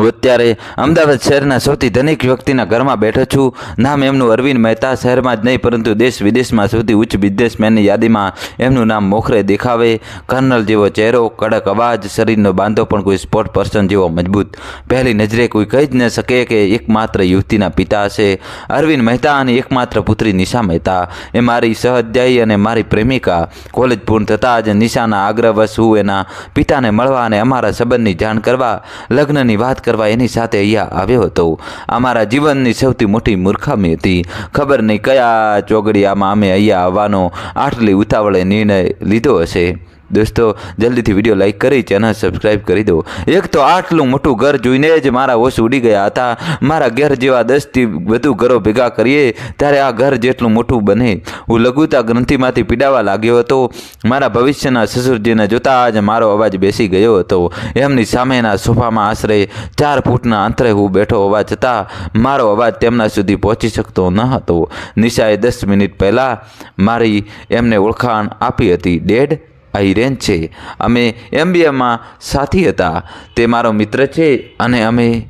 હું અત્યારે અમદાવાદ શહેરના સૌથી ધનિક વ્યક્તિના ઘરમાં બેઠો છું. નામ એમનું અરવિંદ મહેતા, શહેરમાં જ નહીં, પરંતુ દેશ વિદેશમાં સૌથી ઉચ્ચ બિઝનેસમેનની યાદીમાં એમનું નામ મોખરે દેખાવે. કર્નલ જેવો ચહેરો, કડક અવાજ, શરીરનો બાંધો પણ કોઈ સ્પોર્ટ પર્સન જેવો મજબૂત. પહેલી નજરે કોઈ કહી જ ન શકે કે એકમાત્ર યુવતીના પિતા હશે. અરવિંદ મહેતા અને એકમાત્ર પુત્રી નિશા મહેતા. એ મારી સહધ્યાયી અને મારી પ્રેમિકા. કોલેજ પૂર્ણ થતાં જ નિશાના આગ્રહવશ હું એના પિતાને મળવા અને અમારા સંબંધની જાણ કરવા લગ્નની વાત કરવા એની સાથે અહીંયા આવ્યો હતો. અમારા જીવનની સૌથી મોટી મૂર્ખામી હતી. ખબર નહીં કયા ચોગડિયામાં અમે અહીંયા આવવાનો આટલી ઉતાવળે નિર્ણય લીધો હશે. દોસ્તો, જલ્દીથી વીડિયો લાઇક કરી ચેનલ સબસ્ક્રાઈબ કરી દો. એક તો આટલું મોટું ઘર જોઈને જ મારા ઓશ ઉડી ગયા હતા. મારા ઘર જેવા દસથી વધુ ઘરો ભેગા કરીએ, ત્યારે આ ઘર જેટલું મોટું બને. હું લઘુતા ગ્રંથિમાંથી પીડાવા લાગ્યો હતો. મારા ભવિષ્યના સસુરજીને જોતાં જ મારો અવાજ બેસી ગયો હતો. એમની સામેના સોફામાં આશરે ચાર ફૂટના અંતરે હું બેઠો હોવા છતાં, મારો અવાજ તેમના સુધી પહોંચી શકતો ન હતો. નિશાએ દસ મિનિટ પહેલાં મારી એમને ઓળખાણ આપી હતી. ડેડ? આ રેન્જ છે. અમે એમબીએમાં સાથી હતા. તે મારો મિત્ર છે અને અમે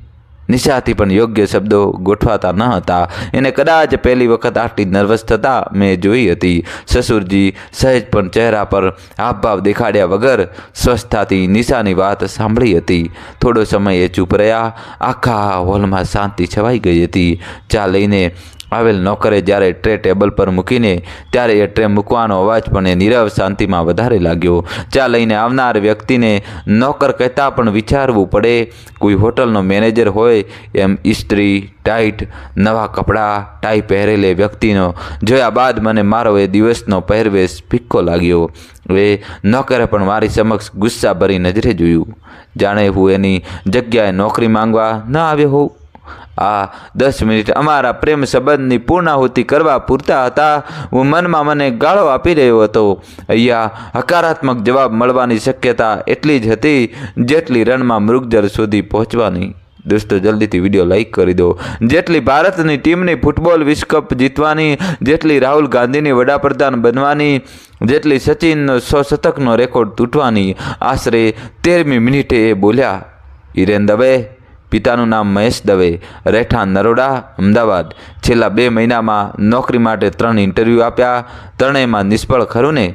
નિશાથી પણ યોગ્ય શબ્દો ગોઠવાતા ન હતા. એને કદાચ પહેલી વખત આટલી નર્વસ થતા મેં જોઈ હતી. સસુરજી સહેજ પણ ચહેરા પર હાવભાવ દેખાડ્યા વગર સ્વસ્થતાથી નિશાની વાત સાંભળી હતી. થોડો સમય એ ચૂપ રહ્યા. આખા હોલમાં શાંતિ છવાઈ ગઈ હતી. ચા લઈને આવેલ નોકરે જ્યારે ટ્રે ટેબલ પર મૂકીને ત્યારે એ ટ્રે મૂકવાનો અવાજ પણ એ નીરવ શાંતિમાં વધારે લાગ્યો. ચા લઈને આવનાર વ્યક્તિને નોકર કહેતા પણ વિચારવું પડે. કોઈ હોટલનો મેનેજર હોય એમ ઇસ્ત્રી ટાઈટ, નવા કપડાં, ટાઈ પહેરેલે વ્યક્તિનો. જોયા બાદ મને મારો એ દિવસનો પહેરવેશ ફિક્કો લાગ્યો. એ નોકરે પણ મારી સમક્ષ ગુસ્સા ભરી નજરે જોયું. જાણે હું એની જગ્યાએ નોકરી માંગવા ન આવ્યો હોઉં. આ દસ મિનિટ અમારા પ્રેમ સંબંધની પૂર્ણાહુતિ કરવા પૂરતા હતા. હું મનમાં મને ગાળો આપી રહ્યો હતો. અહીંયા હકારાત્મક જવાબ મળવાની શક્યતા એટલી જ હતી જેટલી રણમાં મૃગજળ સુધી પહોંચવાની. દોસ્તો, જલ્દીથી વીડિયો લાઇક કરી દો. જેટલી ભારતની ટીમની ફૂટબોલ વિશ્વકપ જીતવાની, જેટલી રાહુલ ગાંધીની વડાપ્રધાન બનવાની, જેટલી સચિનનો સો શતકનો રેકોર્ડ તૂટવાની આશરે તેરમી મિનિટે એ બોલ્યા. હિરેન દવે પિતાનું નામ મહેશ દવે, રહેઠાણ નરોડા, અમદાવાદ. છેલ્લા બે મહિનામાં નોકરી માટે ત્રણ ઇન્ટરવ્યૂ આપ્યા. ત્રણેયમાં નિષ્ફળ ખરું ને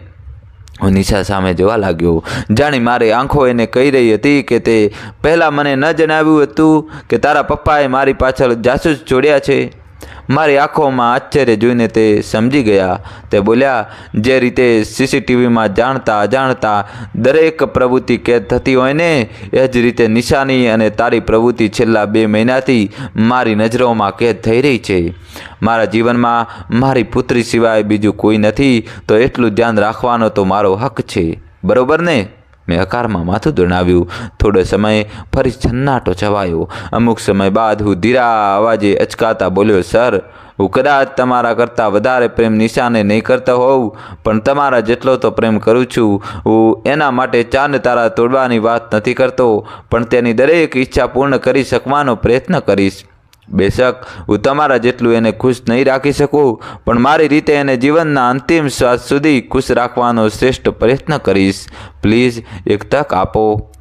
હું નિશા સામે જોવા લાગ્યો. જાણી મારી આંખો એને કહી રહી હતી કે તે પહેલાં મને ન જણાવ્યું હતું કે તારા પપ્પાએ મારી પાછળ જાસૂસ જોડ્યા છે. મારી આંખોમાં આશ્ચર્ય જોઈને તે સમજી ગયા. તે બોલ્યા, જે રીતે સીસીટીવીમાં જાણતા અજાણતા દરેક પ્રવૃત્તિ કેદ થતી હોય ને, એ જ રીતે નિશાની અને તારી પ્રવૃત્તિ છેલ્લા બે મહિનાથી મારી નજરોમાં કેદ થઈ રહી છે. મારા જીવનમાં મારી પુત્રી સિવાય બીજું કોઈ નથી, તો એટલું ધ્યાન રાખવાનો તો મારો હક છે. બરોબર ને? મેં હકારમાં માથું દોડાવ્યું થોડો સમય ફરી છન્નાટો છવાયો. અમુક સમય બાદ હું ધીરા અવાજે અચકાતા બોલ્યો, સર, હું કદાચ તમારા કરતાં વધારે પ્રેમ નિશાને નહીં કરતો હોઉં, પણ તમારા જેટલો તો પ્રેમ કરું છું. હું એના માટે ચાંદ તારા તોડવાની વાત નથી કરતો, પણ તેની દરેક ઈચ્છા પૂર્ણ કરી શકવાનો પ્રયત્ન કરીશ. બેશક, હું તમારા જેટલું એને ખુશ નહીં રાખી શકું, પણ મારી રીતે એને જીવનના અંતિમ શ્વાસ સુધી ખુશ રાખવાનો શ્રેષ્ઠ પ્રયત્ન કરીશ. પ્લીઝ, એક તક આપો.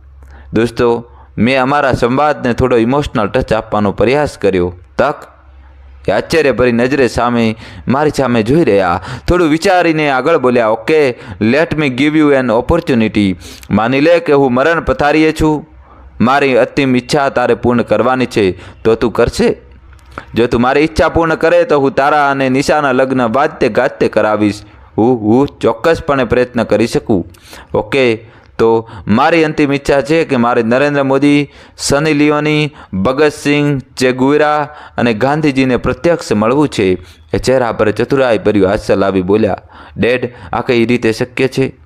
દોસ્તો, મેં અમારા સંવાદને થોડો ઇમોશનલ ટચ આપવાનો પ્રયાસ કર્યો. તક? એ આશ્ચર્યભરી નજરે સામે, મારી સામે જોઈ રહ્યા. થોડું વિચારીને આગળ બોલ્યા, okay let me give you an opportunity માની લે કે હું મરણ પથારીએ છું. મારી અંતિમ ઈચ્છા તારે પૂર્ણ કરવાની છે, તો તું કરશે? જો તું મારી ઈચ્છા પૂર્ણ કરે, તો હું તારા અને નિશાના લગ્ન વાજતે ગાજતે કરાવીશ. હું હું ચોક્કસપણે પ્રયત્ન કરી શકું. ઓકે, તો મારી અંતિમ ઈચ્છા છે કે મારે નરેન્દ્ર મોદી, સની લિયોની ભગતસિંહ ચેગુવેરા અને ગાંધીજીને પ્રત્યક્ષ મળવું છે, એ ચહેરા પર ચતુરાઈ ભર્યું હાસ્ય લાવી બોલ્યા. ડેડ, આ કઈ રીતે શક્ય છે?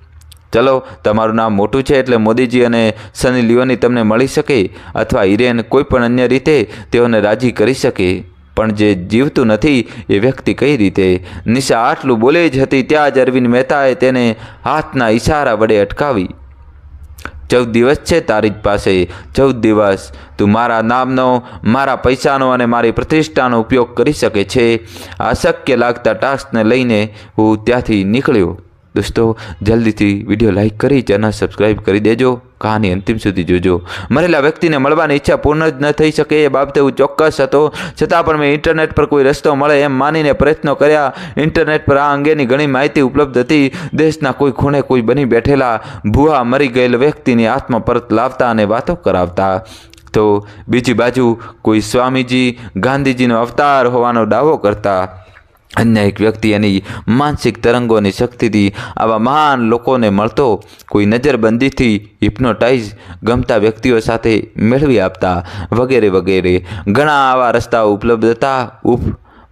ચલો, તમારું નામ મોટું છે એટલે મોદીજી અને સની લિયોની તમને મળી શકે અથવા હિરેન કોઈ પણ અન્ય રીતે તેઓને રાજી કરી શકે. પણ જે જીવતું નથી, એ વ્યક્તિ કઈ રીતે? નિશા આટલું બોલે જ હતી ત્યાં જ અરવિંદ મહેતાએ તેને હાથના ઇશારા વડે અટકાવી. ચૌદ દિવસ છે તારી જ પાસે. ચૌદ દિવસ. તું મારા નામનો, મારા પૈસાનો અને મારી પ્રતિષ્ઠાનો ઉપયોગ કરી શકે છે. આ અશક્ય લાગતા ટાસ્કને લઈને હું ત્યાંથી નીકળ્યો. દોસ્તો, જલ્દીથી વીડિયો લાઈક કરી, ચેનલ સબસ્ક્રાઈબ કરી દેજો. કહાની અંતિમ સુધી જોજો. મરેલા વ્યક્તિને મળવાની ઈચ્છા પૂર્ણ જ ન થઈ શકે એ બાબતે હું ચોક્કસ હતો. છતાં પણ મેં ઇન્ટરનેટ પર કોઈ રસ્તો મળે એમ માનીને પ્રયત્નો કર્યા. ઇન્ટરનેટ પર આ અંગેની ઘણી માહિતી ઉપલબ્ધ હતી. દેશના કોઈ ખૂણે કોઈ બની બેઠેલા ભૂવા મરી ગયેલ વ્યક્તિની આત્મા પરત લાવતા અને વાતો કરાવતા. તો બીજી બાજુ કોઈ સ્વામીજી, ગાંધીજીનો અવતાર હોવાનો દાવો કરતા. અન્ય એક વ્યક્તિ એની માનસિક તરંગોની શક્તિથી આવા મહાન લોકોને મળતો કોઈ નજરબંધીથી હિપ્નોટાઇઝ ગમતા વ્યક્તિઓ સાથે મેળવી આપતા વગેરે વગેરે. ઘણા આવા રસ્તાઓ ઉપલબ્ધ હતા ઉપ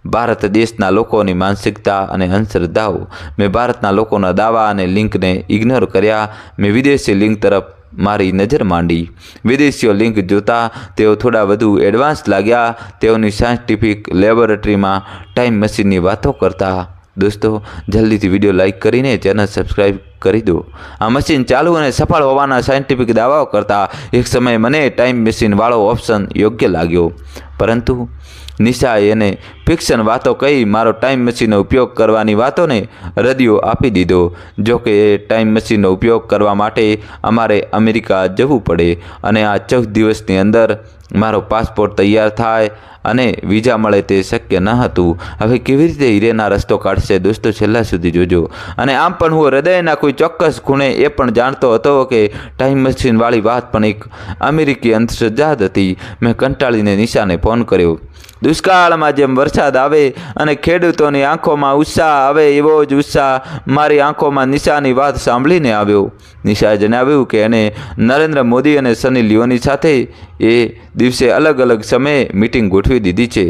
ભારત દેશના લોકોની માનસિકતા અને અંધશ્રદ્ધાઓ. મેં ભારતના લોકોના દાવા અને લિંકને ઇગ્નોર કર્યા. મેં વિદેશી લિંક તરફ મારી નજર માંડી. વિદેશીઓ લિંક જોતા તેઓ થોડા વધુ એડવાન્સ લાગ્યા. તેઓની સાયન્ટિફિક લેબોરેટરીમાં ટાઈમ મશીનની વાતો કરતા. દોસ્તો, જલ્દીથી વીડિયો લાઇક કરીને ચેનલ સબસ્ક્રાઈબ કરી દો. આ મશીન ચાલુ અને સફળ હોવાના સાયન્ટિફિક દાવાઓ કરતા એક સમયે મને ટાઈમ મશીનવાળો ઓપ્શન યોગ્ય લાગ્યો. પરંતુ નિશાએ એને ફિક્શન વાતો કહી મારો ટાઈમ મશીનનો ઉપયોગ કરવાની વાતોને રદિયો આપી દીધો. જોકે એ ટાઈમ મશીનનો ઉપયોગ કરવા માટે અમારે અમેરિકા જવું પડે અને આ ચૌદ દિવસની અંદર મારો પાસપોર્ટ તૈયાર થાય અને વિઝા મળે તે શક્ય ન હતું. હવે કેવી રીતે હીરેના રસ્તો કાઢશે દોસ્તો છેલ્લા સુધી જોજો. અને આમ પણ હું હૃદયના કોઈ ચોક્કસ ખૂણે એ પણ જાણતો હતો કે ટાઈમ મશીનવાળી વાત પણ એક અમેરિકી અંધશ્રદ્ધા હતી. મેં કંટાળીને નિશાને ફોન કર્યો. દુષ્કાળમાં જેમ વરસાદ આવે અને ખેડૂતોની આંખોમાં ઉત્સાહ આવે, એવો જ ઉત્સાહ મારી આંખોમાં નિશાની વાત સાંભળીને આવ્યો. નિશાએ જણાવ્યું કે એને નરેન્દ્ર મોદી અને સની લિયોની સાથે એ દિવસે અલગ અલગ સમયે મિટિંગ ગોઠવી દીધી છે.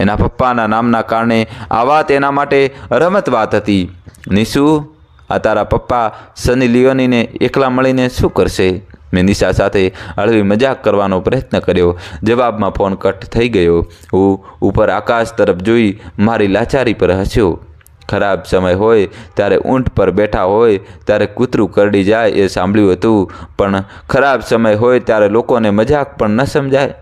એના પપ્પાના નામના કારણે આ વાત એના માટે રમત વાત હતી. નિશુ, આ તારા પપ્પા સની લિયોનીને એકલા મળીને શું કરશે? મેં નિશા સાથે હળવી મજાક કરવાનો પ્રયત્ન કર્યો. જવાબમાં ફોન કટ થઈ ગયો. હું ઉપર આકાશ તરફ જોઈ મારી લાચારી પર હસ્યો. ખરાબ સમય હોય ત્યારે ઊંટ પર બેઠા હોય ત્યારે કૂતરું કરડી જાય એ સાંભળ્યું હતું. પણ ખરાબ સમય હોય ત્યારે લોકોને મજાક પણ ન સમજાય.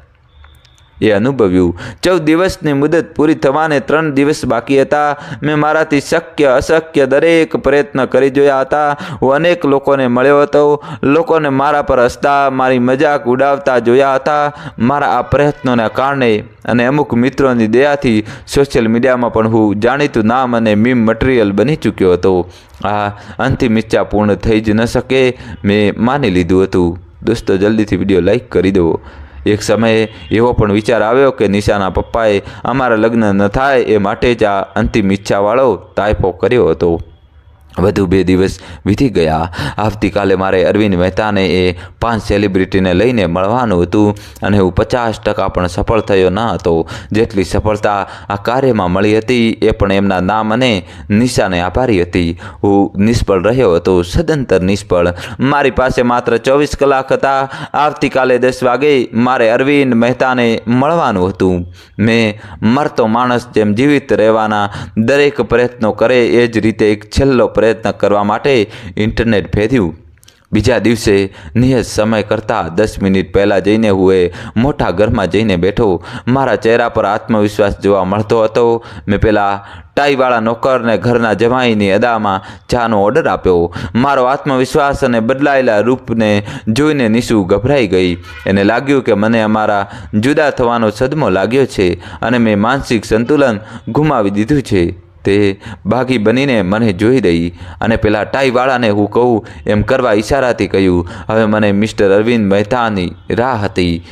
એ અનુભવ્યું. ચૌદ દિવસની મુદત પૂરી થવાને ત્રણ દિવસ બાકી હતા. મેં મારાથી શક્ય, અશક્ય દરેક પ્રયત્ન કરી જોયા હતા. હું અનેક લોકોને મળ્યો હતો. લોકોને મારા પર હસતા, મારી મજાક ઉડાવતા જોયા હતા. મારા આ પ્રયત્નોના કારણે અને અમુક મિત્રોની દયાથી સોશિયલ મીડિયામાં પણ હું જાણીતું નામ અને મીમ મટીરિયલ બની ચૂક્યો હતો. આ અંતિમ ઈચ્છા પૂર્ણ થઈ જ ન શકે. મેં માની લીધું હતું. દોસ્તો, જલ્દીથી વીડિયો લાઈક કરી દો. એક સમયે એવો પણ વિચાર આવ્યો કે નિશાના પપ્પાએ અમારા લગ્ન ન થાય એ માટે જ આ અંતિમ ઈચ્છાવાળો તાયફો કર્યો હતો. વધુ બે દિવસ વીતી ગયા. આવતીકાલે મારે અરવિંદ મહેતાને એ પાંચ સેલિબ્રિટીને લઈને મળવાનું હતું અને હું પચાસ ટકા પણ સફળ થયો ન હતો. જેટલી સફળતા આ કાર્યમાં મળી હતી એ પણ એમના નામ અને નિશાને આભારી હતી. હું નિષ્ફળ રહ્યો હતો, સદંતર નિષ્ફળ. મારી પાસે માત્ર ચોવીસ કલાક હતા. આવતીકાલે દસ વાગે મારે અરવિંદ મહેતાને મળવાનું હતું. મેં મરતો માણસ જેમ જીવિત રહેવાના દરેક પ્રયત્નો કરે એ જ રીતે એક છેલ્લો પ્રયત્ન કરવા માટે ઇન્ટરનેટ ભેદ્યું. બીજા દિવસે નિયત સમય કરતાં દસ મિનિટ પહેલાં જઈને હું એ મોટા ઘરમાં જઈને બેઠો. મારા ચહેરા પર આત્મવિશ્વાસ જોવા મળતો હતો. મેં પહેલાં ટાઈવાળા નોકરને ઘરના જમાઈની અદામાં ચાનો ઓર્ડર આપ્યો. મારો આત્મવિશ્વાસ અને બદલાયેલા રૂપને જોઈને નિશુ ગભરાઈ ગઈ. એને લાગ્યું કે મને અમારા જુદા થવાનો સદમો લાગ્યો છે અને મેં માનસિક સંતુલન ગુમાવી દીધું છે. તે બાગી બનીને મને જોઈ દઈ અને પેલા ટાઈવાળાને હું કહું, એમ કરવા ઈશારાથી કહ્યું, હવે મને મિસ્ટર અરવિંદ મહેતાની રાહ હતી.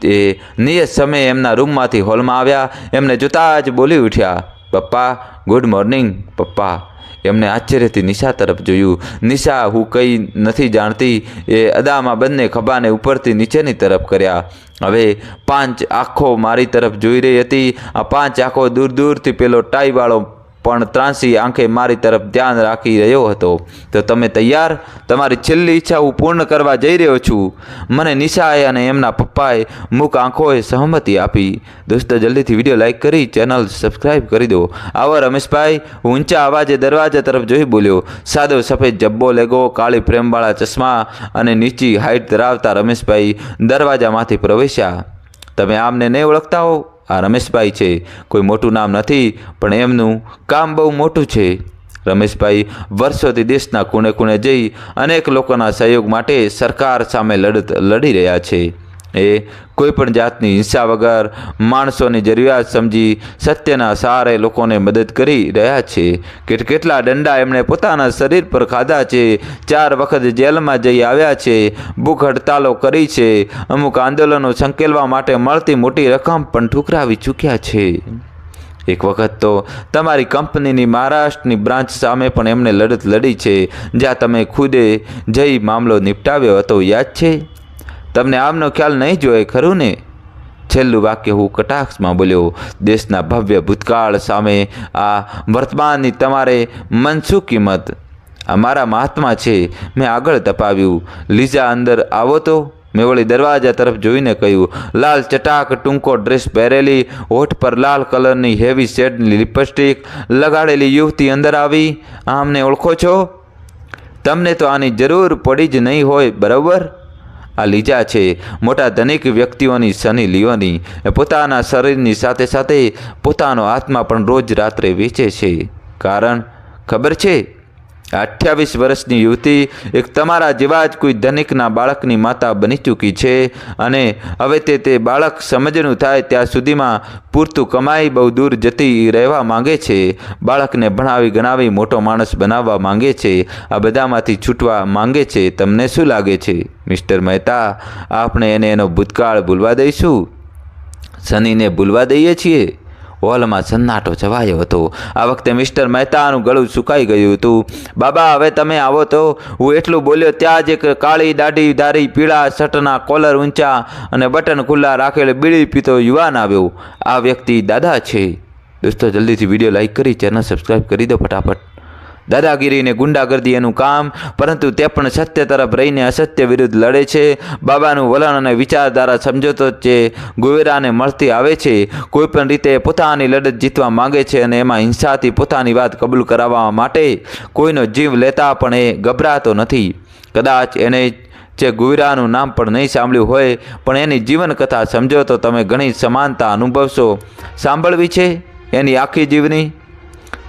તે નિયત સમયે એમના રૂમમાંથી હોલમાં આવ્યા, એમને જોતાં જ બોલી ઉઠ્યા, પપ્પા, ગુડ મોર્નિંગ, પપ્પા. એમને આશ્ચર્યથી નિશા તરફ જોયું. નિશા હું કંઈ નથી જાણતી, એ અદામાં બંને ખભાને ઉપરથી નીચેની તરફ કર્યા. હવે પાંચ આંખો મારી તરફ જોઈ રહી હતી. આ પાંચ આંખો દૂર દૂરથી પેલો ટાઈવાળો પણ ત્રાંસી આંખે મારી તરફ ધ્યાન રાખી રહ્યો હતો. તો તમે તૈયાર? તમારી છેલ્લી ઈચ્છા હું પૂર્ણ કરવા જઈ રહ્યો છું. મને નિશાએ અને એમના પપ્પાએ મૂક આંખોએ સહમતિ આપી. દોસ્તો, જલ્દીથી વીડિયો લાઇક કરી, ચેનલ સબસ્ક્રાઈબ કરી દો. આવો રમેશભાઈ ઊંચા અવાજે દરવાજા તરફ જોઈ બોલ્યો. સાદો સફેદ જબ્બો લેગો, કાળી પ્રેમવાળા ચશ્મા અને નીચી હાઇટ ધરાવતા રમેશભાઈ દરવાજામાંથી પ્રવેશ્યા. તમે આમને નહીં ઓળખતા હો? આ રમેશભાઈ છે. કોઈ મોટું નામ નથી, પણ એમનું કામ બહુ મોટું છે. રમેશભાઈ વર્ષોથી દેશના ખૂણે ખૂણે જઈ અનેક લોકોના સહયોગ માટે સરકાર સામે લડત લડી રહ્યા છે. એ કોઈ પણ જાતની હિંસા વગર માણસોની જરૂરિયાત સમજી સત્યના સહારે લોકોને મદદ કરી રહ્યા છે. કે કેટલા દંડા એમણે પોતાના શરીર પર ખાધા છે. ચાર વખત જેલમાં જઈ આવ્યા છે. ભૂખ હડતાલો કરી છે. અમુક આંદોલનો સંકેલવા માટે મળતી મોટી રકમ પણ ઠુકરાવી ચૂક્યા છે. એક વખત તો તમારી કંપનીની મહારાષ્ટ્રની બ્રાન્ચ સામે પણ એમણે લડત લડી છે. જ્યાં તમે ખુદે જઈ મામલો નિપટાવ્યો હતો, યાદ છે? તમને આમનો ખ્યાલ નહીં જોઈએ ખરું ને? છેલ્લું વાક્ય હું કટાક્ષમાં બોલ્યો, દેશના ભવ્ય ભૂતકાળ સામે આ વર્તમાનની તમારે મન શું કિંમત? આ મારા મહાત્મા છે, મેં આગળ તપાવ્યું. લીઝા અંદર આવો તો. મેં વળી દરવાજા તરફ જોઈને કહ્યું, લાલ ચટાક, ટૂંકો ડ્રેસ પહેરેલી, હોઠ પર લાલ કલરની હેવી શેડની લિપસ્ટિક લગાડેલી યુવતી અંદર આવી. આમને ઓળખો છો? તમને તો આની જરૂર પડી જ નહીં હોય, બરાબર? આ લીજા છે. મોટા ધનિક વ્યક્તિઓની શનિ લીઓની પોતાના શરીરની સાથે સાથે પોતાનો આત્મા પણ રોજ રાત્રે વેચે છે. કારણ ખબર છે? અઠ્યાવીસ વર્ષની યુવતી એક તમારા જેવા જ કોઈ ધનિકના બાળકની માતા બની ચૂકી છે અને હવે તે તે બાળક સમજણું થાય ત્યાં સુધીમાં પૂરતું કમાઈ બહુ દૂર જતી રહેવા માંગે છે. બાળકને ભણાવી ગણાવી મોટો માણસ બનાવવા માંગે છે. આ બધામાંથી છૂટવા માંગે છે. તમને શું લાગે છે? મિસ્ટર મહેતા, આપણે એને એનો ભૂતકાળ ભૂલવા દઈશું? શનિને ભૂલવા દઈએ છીએ? હોલમાં સન્નાટો છવાયો હતો. આ વખતે મિસ્ટર મહેતાનું ગળું સુકાઈ ગયું હતું. બાબા, હવે તમે આવો તો. હું એટલું બોલ્યો, ત્યાં જ એક કાળી દાઢી ધારી પીળા શર્ટના કોલર ઊંચા અને બટન ખુલ્લા રાખેલ બીડી પીતો યુવાન આવ્યો. આ વ્યક્તિ દાદા છે. દોસ્તો, જલ્દીથી વીડિયો લાઇક કરી, ચેનલ સબસ્ક્રાઈબ કરી દો ફટાફટ. દાદાગીરી ને ગુંડાગર્દી એનું કામ, પરંતુ તે પણ સત્ય તરફ રહીને અસત્ય વિરુદ્ધ લડે છે. બાબાનું વલણ અને વિચારધારા સમજોતો છે ગોવેરાને મળતી આવે છે કોઈ પણ રીતે પોતાની લડત જીતવા માંગે છે અને એમાં હિંસાથી પોતાની વાત કબૂલ કરાવવા માટે કોઈનો જીવ લેતા પણ એ ગભરાતો નથી. કદાચ એને જે ગુવિરાનું નામ પણ નહીં સાંભળ્યું હોય, પણ એની જીવન કથા સમજો તો તમે ઘણી સમાનતા અનુભવશો. સાંભળવી છે એની આખી જીવની?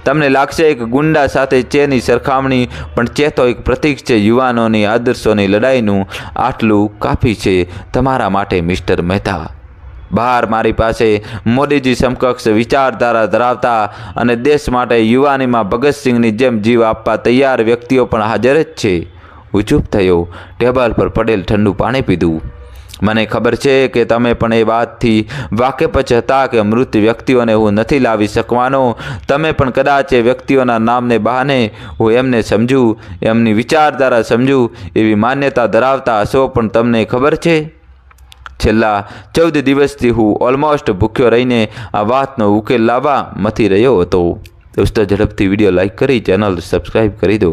તમને લાગશે એક ગુંડા સાથે ચેની સરખામણી, પણ ચે તો એક પ્રતીક છે યુવાનોની આદર્શોની લડાઈનું આટલું કાફી છે તમારા માટે મિસ્ટર મહેતા. બહાર મારી પાસે મોદીજી સમકક્ષ વિચારધારા ધરાવતા અને દેશ માટે યુવાનીમાં ભગતસિંહની જેમ જીવ આપવા તૈયાર વ્યક્તિઓ પણ હાજર જ છે. હું ચૂપ થયો, ટેબલ પર પડેલ ઠંડુ પાણી પીધું. મને ખબર છે કે તમે પણ એ વાતથી વાકેફ જ હતા કે મૃત વ્યક્તિઓને હું નથી લાવી શકવાનો. તમે પણ કદાચ એ વ્યક્તિઓના નામને બહાને હું એમને સમજું, એમની વિચારધારા સમજું, એવી માન્યતા ધરાવતા હશો પણ તમને ખબર છે? છેલ્લા ચૌદ દિવસથી હું ઓલમોસ્ટ ભૂખ્યો રહીને આ વાતનો ઉકેલ લાવવા મથી રહ્યો હતો. દોસ્તો ઝડપથી વીડિયો લાઇક કરી ચેનલ સબસ્ક્રાઈબ કરી દો.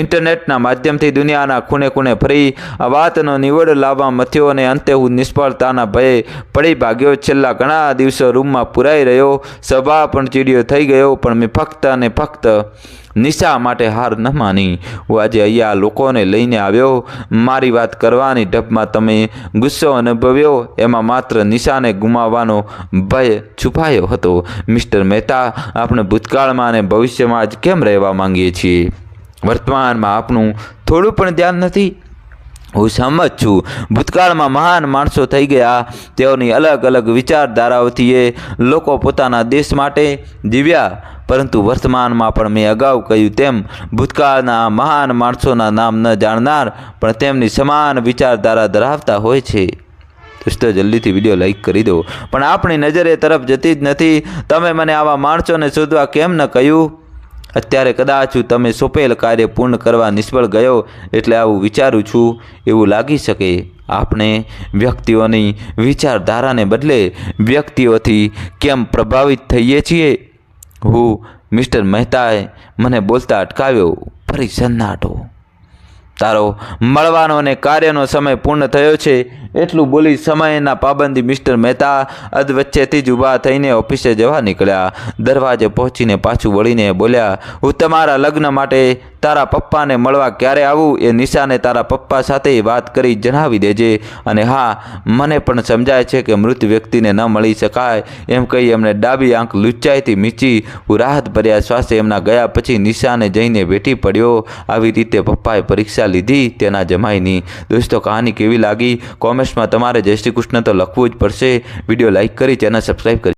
ઇન્ટરનેટના માધ્યમથી દુનિયાના ખૂણે ખૂણે ફરી આ વાતનો નિવડ લાવવા મથ્યો અને અંતે હું નિષ્ફળતાના ભયે પડી ભાગ્યો. છેલ્લા ઘણા દિવસો રૂમમાં પુરાઈ રહ્યો. સભા પણ ચીડિયો થઈ ગયો, પણ મેં ફક્ત અને ફક્ત નિશા માટે હાર ન માની. હું આજે અહીંયા લોકોને લઈને આવ્યો. મારી વાત કરવાની ઢબમાં તમે ગુસ્સો અનુભવ્યો. એમાં માત્ર નિશાને ગુમાવવાનો ભય છુપાયો હતો. મિસ્ટર મહેતા, આપણે ભૂતકાળમાં અને ભવિષ્યમાં જ કેમ રહેવા માંગીએ છીએ? વર્તમાનમાં આપણું થોડું પણ ધ્યાન નથી. હું સહમત છું. ભૂતકાળમાં મહાન માણસો થઈ ગયા. તેઓની અલગ અલગ વિચારધારાઓથી એ લોકો પોતાના દેશ માટે જીવ્યા. પરંતુ વર્તમાનમાં પણ મેં અગાઉ કહ્યું તેમ, ભૂતકાળના મહાન માણસોના નામ ન જાણનાર, પણ તેમની સમાન વિચારધારા ધરાવતા હોય છે. દોસ્તો જલ્દીથી વીડિયો લાઈક કરી દો. પણ આપણી નજરે તરફ જતી જ નથી. તમે મને આવા માણસોને શોધવા કેમ ન કહ્યું? અત્યારે કદાચ તમે સોંપેલ કાર્ય પૂર્ણ કરવા નિષ્ફળ ગયો એટલે આવું વિચારું છું, એવું લાગી શકે. આપણે વ્યક્તિઓની વિચારધારાને બદલે વ્યક્તિઓથી કેમ પ્રભાવિત થઈએ છીએ? હું મિસ્ટર મહેતાએ મને બોલતા અટકાવ્યો. ફરી સન્નાટો. તારો મળવાનો અને કાર્યનો સમય પૂર્ણ થયો છે, એટલું બોલી સમયના પાબંદી મિસ્ટર મહેતા અધ વચ્ચેથી જ ઊભા થઈને ઓફિસે જવા નીકળ્યા. દરવાજે પહોંચીને પાછું વળીને બોલ્યા, હું તમારા લગ્ન માટે તારા પપ્પાને મળવા ક્યારે આવું? એ નિશાને તારા પપ્પા સાથે વાત કરી જણાવી દેજે. અને હા, મને પણ સમજાય છે કે મૃત વ્યક્તિને ન મળી શકાય. એમ કહી એમણે ડાબી આંખ લુચ્ચાઈથી મીચી હું રાહત ભર્યા શ્વાસે એમના ગયા પછી નિશાને જઈને બેઠી પડ્યો. આવી રીતે પપ્પાએ પરીક્ષા લીધી તેના જમાઈની. દોસ્તો, કહાની કેવી લાગી? કોમેન્ટ્સમાં તમારે જય શ્રી કૃષ્ણ તો લખવું જ પડશે. વીડિયો લાઇક કરી, ચેનલ સબસ્ક્રાઈબ કરી